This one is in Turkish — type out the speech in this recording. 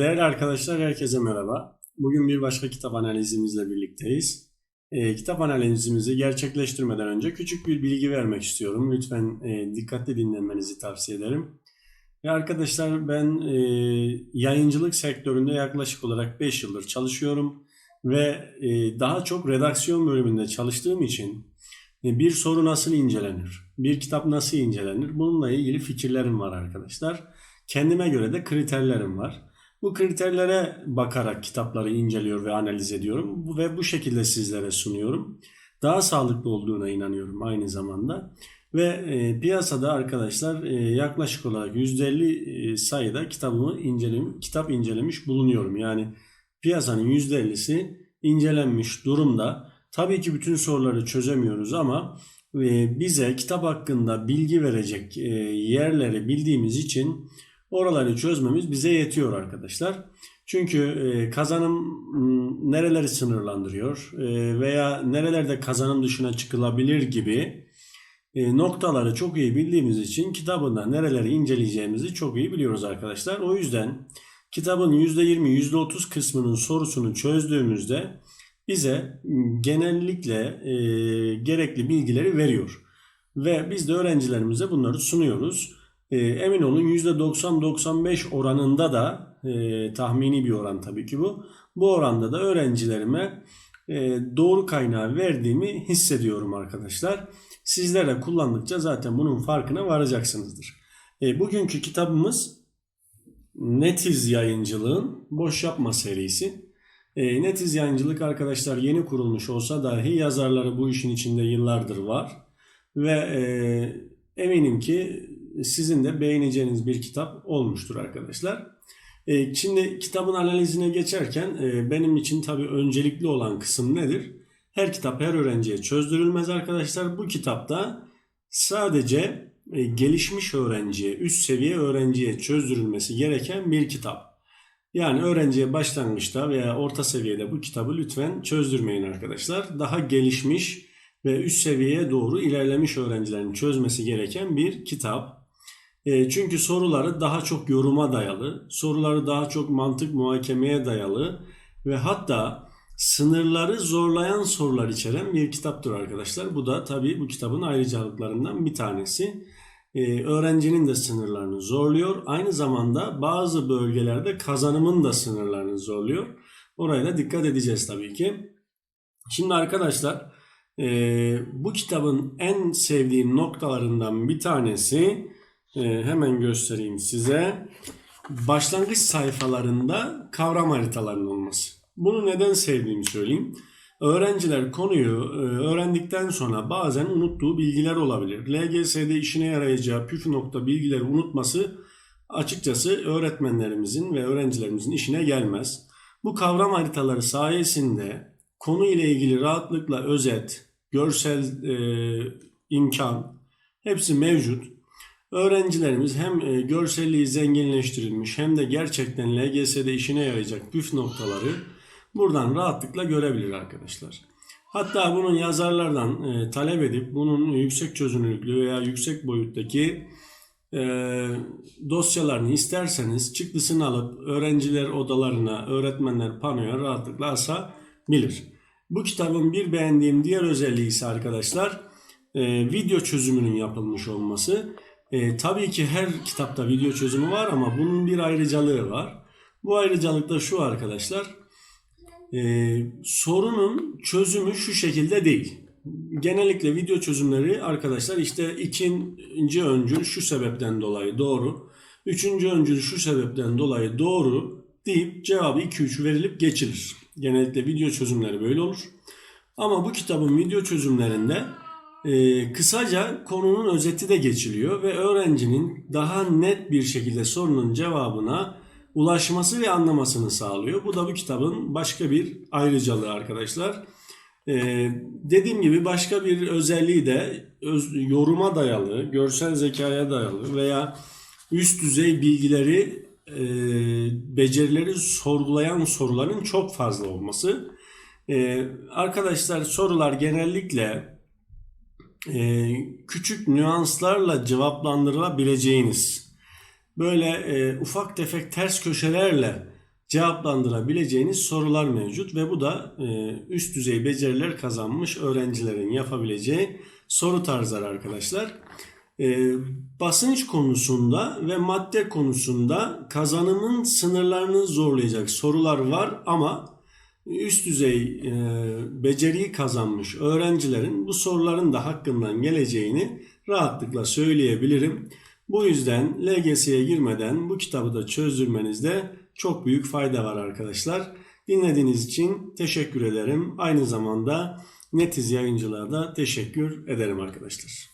Değerli arkadaşlar, herkese merhaba. Bugün bir başka kitap analizimizle birlikteyiz. Ee, kitap analizimizi gerçekleştirmeden önce küçük bir bilgi vermek istiyorum. Lütfen e, dikkatli dinlemenizi tavsiye ederim. Ve arkadaşlar ben e, yayıncılık sektöründe yaklaşık olarak 5 yıldır çalışıyorum. Ve e, daha çok redaksiyon bölümünde çalıştığım için e, bir soru nasıl incelenir, bir kitap nasıl incelenir bununla ilgili fikirlerim var arkadaşlar. Kendime göre de kriterlerim var. Bu kriterlere bakarak kitapları inceliyor ve analiz ediyorum ve bu şekilde sizlere sunuyorum. Daha sağlıklı olduğuna inanıyorum aynı zamanda. Ve e, piyasada arkadaşlar e, yaklaşık olarak %50 e, sayıda kitabımı incelem kitap incelemiş bulunuyorum. Yani piyasanın %50'si incelenmiş durumda. Tabii ki bütün soruları çözemiyoruz ama e, bize kitap hakkında bilgi verecek e, yerleri bildiğimiz için oraları çözmemiz bize yetiyor arkadaşlar. Çünkü e, kazanım m, nereleri sınırlandırıyor e, veya nerelerde kazanım dışına çıkılabilir gibi e, noktaları çok iyi bildiğimiz için kitabında nereleri inceleyeceğimizi çok iyi biliyoruz arkadaşlar. O yüzden kitabın %20, %30 kısmının sorusunu çözdüğümüzde bize genellikle e, gerekli bilgileri veriyor. Ve biz de öğrencilerimize bunları sunuyoruz. E, emin olun %90-95 oranında da e, tahmini bir oran tabii ki bu. Bu oranda da öğrencilerime e, doğru kaynağı verdiğimi hissediyorum arkadaşlar. Sizler de kullandıkça zaten bunun farkına varacaksınızdır. E, bugünkü kitabımız Netiz Yayıncılığın Boş Yapma serisi. E, Netiz Yayıncılık arkadaşlar yeni kurulmuş olsa dahi yazarları bu işin içinde yıllardır var. Ve e, eminim ki sizin de beğeneceğiniz bir kitap olmuştur arkadaşlar. E, şimdi kitabın analizine geçerken e, benim için tabii öncelikli olan kısım nedir? Her kitap her öğrenciye çözdürülmez arkadaşlar. Bu kitapta sadece e, gelişmiş öğrenciye, üst seviye öğrenciye çözdürülmesi gereken bir kitap. Yani öğrenciye başlangıçta veya orta seviyede bu kitabı lütfen çözdürmeyin arkadaşlar. Daha gelişmiş ve üst seviyeye doğru ilerlemiş öğrencilerin çözmesi gereken bir kitap. E, çünkü soruları daha çok yoruma dayalı, soruları daha çok mantık muhakemeye dayalı ve hatta sınırları zorlayan sorular içeren bir kitaptır arkadaşlar. Bu da tabii bu kitabın ayrıcalıklarından bir tanesi. Ee, öğrencinin de sınırlarını zorluyor. Aynı zamanda bazı bölgelerde kazanımın da sınırlarını zorluyor. Oraya da dikkat edeceğiz tabii ki. Şimdi arkadaşlar e, bu kitabın en sevdiğim noktalarından bir tanesi e, hemen göstereyim size. Başlangıç sayfalarında kavram haritalarının olması. Bunu neden sevdiğimi söyleyeyim. Öğrenciler konuyu e, öğrendikten sonra bazen unuttuğu bilgiler olabilir. LGS'de işine yarayacağı püf nokta bilgileri unutması açıkçası öğretmenlerimizin ve öğrencilerimizin işine gelmez. Bu kavram haritaları sayesinde konu ile ilgili rahatlıkla özet, görsel e, imkan hepsi mevcut. Öğrencilerimiz hem e, görselliği zenginleştirilmiş hem de gerçekten LGS'de işine yarayacak püf noktaları buradan rahatlıkla görebilir arkadaşlar. Hatta bunun yazarlardan e, talep edip bunun yüksek çözünürlüklü veya yüksek boyuttaki e, dosyalarını isterseniz çıktısını alıp öğrenciler odalarına, öğretmenler panoya rahatlıkla asabilir. Bu kitabın bir beğendiğim diğer özelliği ise arkadaşlar e, video çözümünün yapılmış olması. E, tabii ki her kitapta video çözümü var ama bunun bir ayrıcalığı var. Bu ayrıcalık da şu arkadaşlar. E, sorunun çözümü şu şekilde değil. Genellikle video çözümleri arkadaşlar işte ikinci öncül şu sebepten dolayı doğru. Üçüncü öncül şu sebepten dolayı doğru deyip cevabı 2-3 verilip geçilir. Genellikle video çözümleri böyle olur. Ama bu kitabın video çözümlerinde e, kısaca konunun özeti de geçiliyor ve öğrencinin daha net bir şekilde sorunun cevabına ulaşması ve anlamasını sağlıyor. Bu da bu kitabın başka bir ayrıcalığı arkadaşlar. Ee, dediğim gibi başka bir özelliği de öz, yoruma dayalı, görsel zekaya dayalı veya üst düzey bilgileri, e, becerileri sorgulayan soruların çok fazla olması. Ee, arkadaşlar sorular genellikle e, küçük nüanslarla cevaplandırılabileceğiniz böyle e, ufak tefek ters köşelerle cevaplandırabileceğiniz sorular mevcut ve bu da e, üst düzey beceriler kazanmış öğrencilerin yapabileceği soru tarzları arkadaşlar. E, basınç konusunda ve madde konusunda kazanımın sınırlarını zorlayacak sorular var ama üst düzey e, beceriyi kazanmış öğrencilerin bu soruların da hakkından geleceğini rahatlıkla söyleyebilirim. Bu yüzden LGS'ye girmeden bu kitabı da çözdürmenizde çok büyük fayda var arkadaşlar. Dinlediğiniz için teşekkür ederim. Aynı zamanda Netiz Yayıncılığa da teşekkür ederim arkadaşlar.